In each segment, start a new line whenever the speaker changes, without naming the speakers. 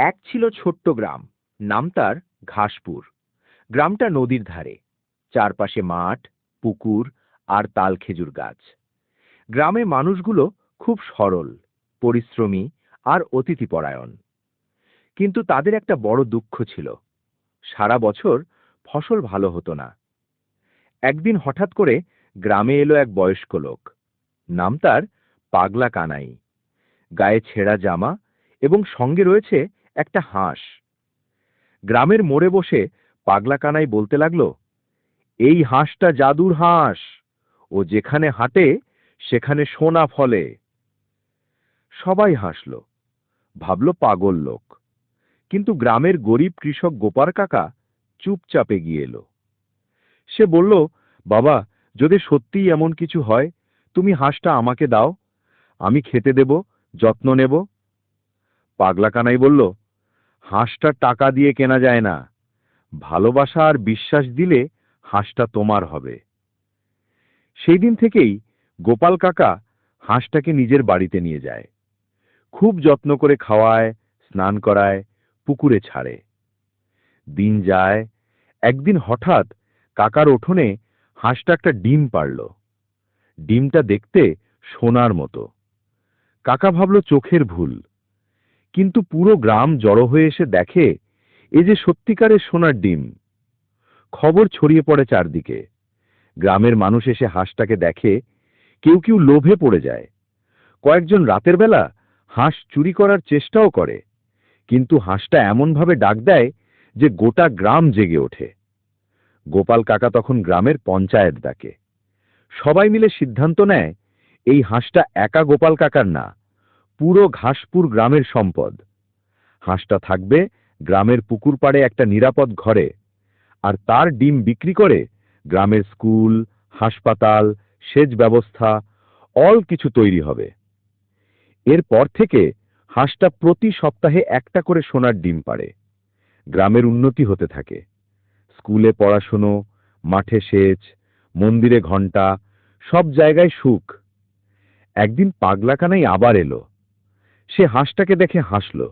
এক ছিল ছোট্ট গ্রাম, নাম তার ঘাসপুর। গ্রামটা নদীর ধারে। চারপাশে মাঠ, পুকুর আর তাল খেজুর গাছ। গ্রামে মানুষগুলো খুব সরল, পরিশ্রমী আর অতিথিপরায়ণ। কিন্তু তাদের একটা বড় দুঃখ ছিল। সারা বছর ফসল ভালো হতো না। একদিন হঠাৎ করে গ্রামে এলো এক বয়স্ক লোক। নাম তার পাগলা কানাই। গায়ে ছেঁড়া জামা এবং সঙ্গে রয়েছে একটা হাঁস। গ্রামের মোড়ে বসে পাগলা কানাই বলতে লাগল, এই হাঁসটা জাদুর হাঁস। ও যেখানে হাঁটে, সেখানে সোনা ফলে। সবাই হাসল, ভাবল পাগল লোক। কিন্তু গ্রামের গরিব কৃষক গোপার কাকা চুপচাপে গিয়ে এলো। সে বলল, বাবা, যদি সত্যিই এমন কিছু হয়, তুমি হাঁসটা আমাকে দাও। আমি খেতে দেব, যত্ন নেব। পাগলা কানাই বলল, হাঁসটা টাকা দিয়ে কেনা যায় না। ভালোবাসা আর বিশ্বাস দিলে হাঁসটা তোমার হবে। সেই দিন থেকেই গোপাল কাকা হাঁসটাকে নিজের বাড়িতে নিয়ে যায়। খুব যত্ন করে খাওয়ায়, স্নান করায়, পুকুরে ছাড়ে। দিন যায়, একদিন হঠাৎ কাকার উঠোনে হাঁসটা একটা ডিম পারল ডিমটা দেখতে সোনার মতো। কাকা ভাবল চোখের ভুল। কিন্তু পুরো গ্রাম জড়ো হয়ে এসে দেখে, এ যে সত্যিকারের সোনার ডিম। খবর ছড়িয়ে পড়ে চারদিকে। গ্রামের মানুষ এসে হাঁসটাকে দেখে, কেউ কেউ লোভে পড়ে যায়। কয়েকজন রাতের বেলা হাঁস চুরি করার চেষ্টাও করে, কিন্তু হাঁসটা এমনভাবে ডাক দেয় যে গোটা গ্রাম জেগে ওঠে। গোপাল কাকা তখন গ্রামের পঞ্চায়েত ডাকে। সবাই মিলে সিদ্ধান্ত নেয়, এই হাঁসটা একা গোপাল কাকার না। পুরো ঘাসপুর গ্রামের সম্পদ। হাঁসটা থাকবে গ্রামের পুকুর পাড়ে একটা নিরাপদ ঘরে, আর তার ডিম বিক্রি করে গ্রামের স্কুল, হাসপাতাল, সেচ ব্যবস্থা, অল কিছু তৈরি হবে। এরপর থেকে হাঁসটা প্রতি সপ্তাহে একটা করে সোনার ডিম পাড়ে। গ্রামের উন্নতি হতে থাকে। স্কুলে পড়াশুনো, মাঠে সেচ, মন্দিরে ঘণ্টা, সব জায়গায় সুখ। একদিন পাগলাকানাই আবার এলো। সে হাঁসটাকে দেখে হাসল।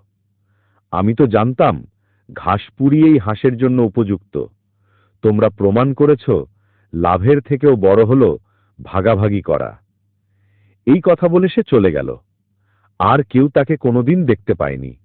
আমি তো জানতাম, ঘাস পুড়িয়েই হাঁসের জন্য উপযুক্ত। তোমরা প্রমাণ করেছ, লাভের থেকেও বড় হল ভাগাভাগি করা। এই কথা বলে সে চলে গেল। আর কেউ তাকে কোনোদিন দেখতে পায়নি।